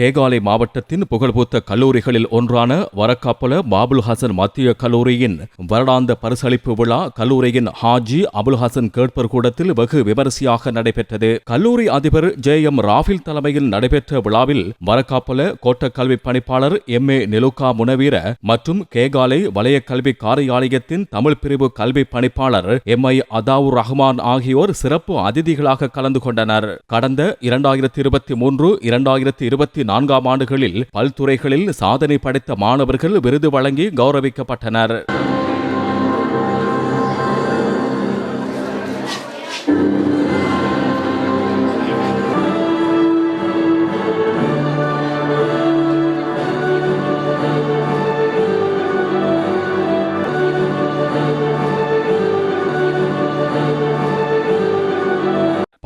கேகாலை மாவட்டத்தின் புகழ்பூத்த கல்லூரிகளில் ஒன்றான வரக்காப்பல பாபுல் ஹசன் மத்திய கல்லூரியின் வருடாந்த பரிசளிப்பு விழா கல்லூரியின் ஹாஜி அபுல் ஹசன் கேட்பர் கூடத்தில் வெகு விமரிசையாக நடைபெற்றது. கல்லூரி அதிபர் ஜே எம் ராஃபில் தலைமையில் நடைபெற்ற விழாவில் வரக்காப்பல கோட்ட கல்வி பணிப்பாளர் எம் ஏ நிலுகா முனவீர மற்றும் கேகாலை வலய கல்வி காரியாலயத்தின் தமிழ் பிரிவு கல்வி பணிப்பாளர் எம் ஐ அதாவுர் ரஹ்மான் ஆகியோர் சிறப்பு அதிதிகளாக கலந்து கொண்டனர். கடந்த இரண்டாயிரத்தி இருபத்தி மூன்று இரண்டாயிரத்தி இருபத்தி நான்காம் ஆண்டுகளில் பல்துறைகளில் சாதனை படைத்த மாணவர்கள் விருது வழங்கி கௌரவிக்கப்பட்டனர்.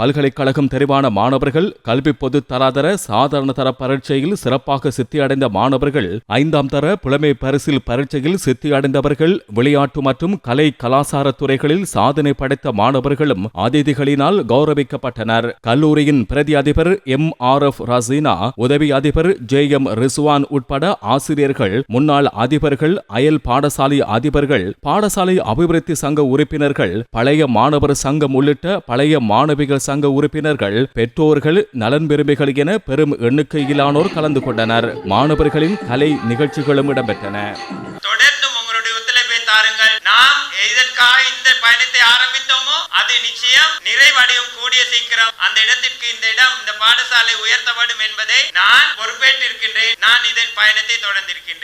பல்கலைக்கழகம் தெரிவான மாணவர்கள் கல்வி பொது தராதர சாதாரண தர பரீட்சையில் சிறப்பாக சித்தியடைந்த மாணவர்கள் ஐந்தாம் தர புலமை பரிசில் பரீட்சையில் சித்தியடைந்தவர்கள் விளையாட்டு மற்றும் கலை கலாசார துறைகளில் சாதனை படைத்த மாணவர்களும் அதிதிகளினால் கௌரவிக்கப்பட்டனர். கல்லூரியின் பிரதி அதிபர் எம். ஆர். எஃப். ரசீனா உதவி அதிபர் ஜே. எம். ரிசுவான் உட்பட ஆசிரியர்கள் முன்னாள் அதிபர்கள் அயல் பாடசாலை அதிபர்கள் பாடசாலை அபிவிருத்தி சங்க உறுப்பினர்கள் பழைய மாணவர் சங்கம் உள்ளிட்ட பழைய மாணவிகள் சங்க உறுப்பினர்கள் பெற்றோர்கள் நலன் பெருமைகள் என பெரும் எண்ணிக்கையிலானோர் கலந்து கொண்டனர். மாணவர்களின் கலை நிகழ்ச்சிகளும் இடம்பெற்றன. தொடர்ந்தும் உங்களுடைய ஒத்துழைப்பை தாருங்கள். நாம் எதற்காக இந்த பயணத்தை ஆரம்பித்தோமோ அது நிச்சயம் நிறைவடையும் கூடிய சீக்கிரம். அந்த இடத்திற்கு இந்த இடம் இந்த பாடசாலை உயர்த்தப்படும் என்பதை நான் பொறுப்பேற்றிருக்கின்றேன். நான் இதன் பயணத்தை தொடர்ந்திருக்கின்றேன்.